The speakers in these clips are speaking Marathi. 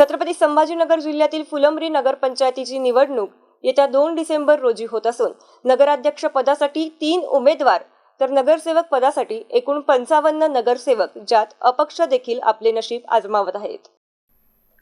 छत्रपती संभाजीनगर जिल्ह्यातील फुलंब्री नगरपंचायतीची निवडणूक येत्या दोन डिसेंबर रोजी होत असून नगराध्यक्ष पदासाठी तीन उमेदवार तर नगरसेवक पदासाठी एकूण पंचावन्न नगरसेवक ज्यात अपक्ष देखील आपले नशीब आजमावत आहेत.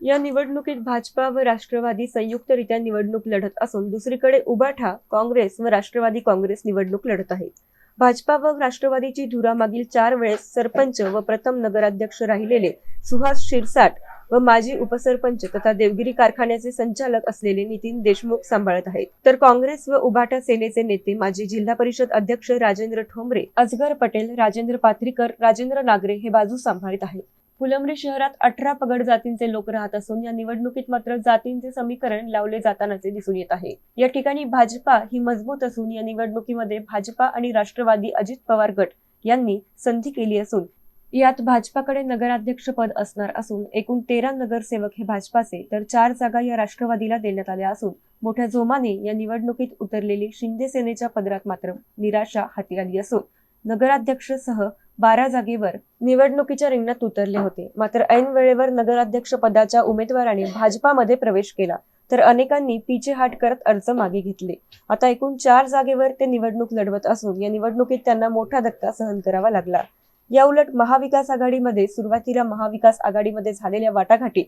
या निवडणुकीत भाजपा व राष्ट्रवादी संयुक्तरित्या निवडणूक लढत असून दुसरीकडे उबाठा काँग्रेस व राष्ट्रवादी काँग्रेस निवडणूक लढत आहेत. भाजपा व राष्ट्रवादीची धुरा मागील चार वेळेस सरपंच व प्रथम नगराध्यक्ष राहिलेले सुहास शिरसाट व माजी उपसरपंच तथा देवगिरी कारखान्याचे संचालक असलेले नितीन देशमुख सांभाळत आहेत. तर काँग्रेस व उभाटा सेनेचे नेते माजी जिल्हा परिषद अध्यक्ष राजेंद्र ठोंबरे अजगर पटेल राजेंद्र पाथरीकर राजेंद्र नागरे हे बाजू सांभाळत आहेत. फुलंब्री शहरात अठरा पगड जातींचे लोक राहत असून या निवडणुकीत मात्र जातींचे समीकरण लावले जातानाचे दिसून येत आहे. या ठिकाणी भाजपा ही मजबूत असून या निवडणुकीमध्ये भाजपा आणि राष्ट्रवादी अजित पवार गट यांनी संधी केली असून यात भाजपाकडे नगराध्यक्ष पद असणार असून एकूण तेरा नगरसेवक हे भाजपाचे तर चार जागा या राष्ट्रवादीला देण्यात आल्या असून मोठ्या जोमाने या निवडणुकीत उतरलेली शिंदे सेनेच्या पदरात मात्र निराशा हाती आली असून नगराध्यक्ष सह बारा जागेवर निवडणुकीच्या रिंगणात उतरले होते. मात्र ऐन वेळेवर नगराध्यक्ष पदाच्या उमेदवाराने भाजपामध्ये प्रवेश केला तर अनेकांनी पिछेहाट करत अर्ज मागे घेतले. आता एकूण चार जागेवर ते निवडणूक लढवत असून या निवडणुकीत त्यांना मोठा धक्का सहन करावा लागला. या उलट महाविकास आघाडीमध्ये सुरुवातीला महाविकास आघाडीमध्ये झालेल्या वाटाघाटीत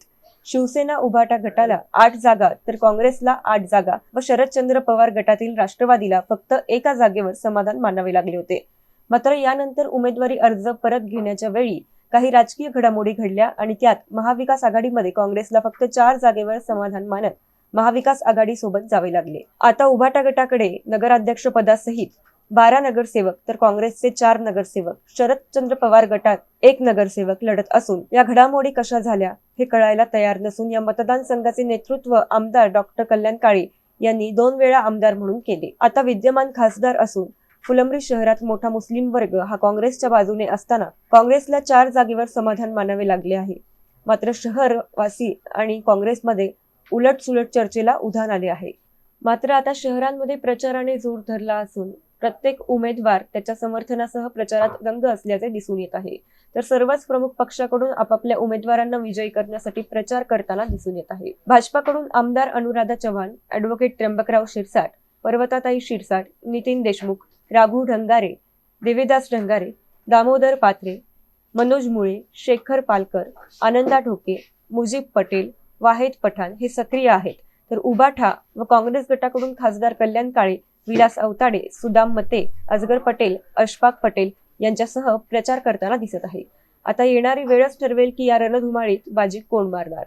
शिवसेना उभाटा गटाला आठ जागा तर काँग्रेसला आठ जागा व शरदचंद्र पवार गटातील राष्ट्रवादीला फक्त एका जागेवर समाधान मानावे लागले होते. मात्र यानंतर उमेदवारी अर्ज परत घेण्याच्या वेळी काही राजकीय घडामोडी घडल्या आणि त्यात महाविकास आघाडीमध्ये काँग्रेसला फक्त चार जागेवर समाधान मानत महाविकास आघाडी सोबत जावे लागले. आता उभाटा गटाकडे नगराध्यक्ष पदासहित बारा नगरसेवक तर काँग्रेसचे चार नगरसेवक शरदचंद्र पवार गटात एक नगरसेवक लढत असून या घडामोडी कशा झाल्या हे कळायला तयार नसून या मतदान संघाचे नेतृत्व आमदार डॉक्टर कल्याण काळे यांनी दोन वेळा आमदार म्हणून केले. आता विद्यमान खासदार असून फुलंब्री शहरात मोठा मुस्लिम वर्ग हा काँग्रेसच्या बाजूने असताना काँग्रेसला चार जागेवर समाधान मानावे लागले आहे. मात्र शहरवासी आणि काँग्रेसमध्ये उलटसुलट चर्चेला उधाण आले आहे. मात्र आता शहरांमध्ये प्रचाराने जोर धरला असून प्रत्येक उमेदवार त्याच्या समर्थनासह प्रचारात रंग असल्याचे दिसून येत आहे. तर सर्वच प्रमुख पक्षाकडून आपापल्या उमेदवारांना विजयी करण्यासाठी प्रचार करताना दिसून येत आहे. भाजपाकडून आमदार अनुराधा चव्हाण अॅडव्होकेट त्र्यंबकराव शिरसाट पर्वताताई शिरसाट नितीन देशमुख राघू ढंगारे देवीदास ढंगारे दामोदर पात्रे मनोज मुळे शेखर पालकर आनंदा ढोके मुजीब पटेल वाहेद पठाण हे सक्रिय आहेत. तर उबाठा व काँग्रेस गटाकडून खासदार कल्याण काळे विलास अवताडे सुदाम मते अजगर पटेल अशफाक पटेल यांच्यासह प्रचार करताना दिसत आहे. आता येणारी वेळच ठरवेल की या रणधुमाळीत बाजी कोण मारणार?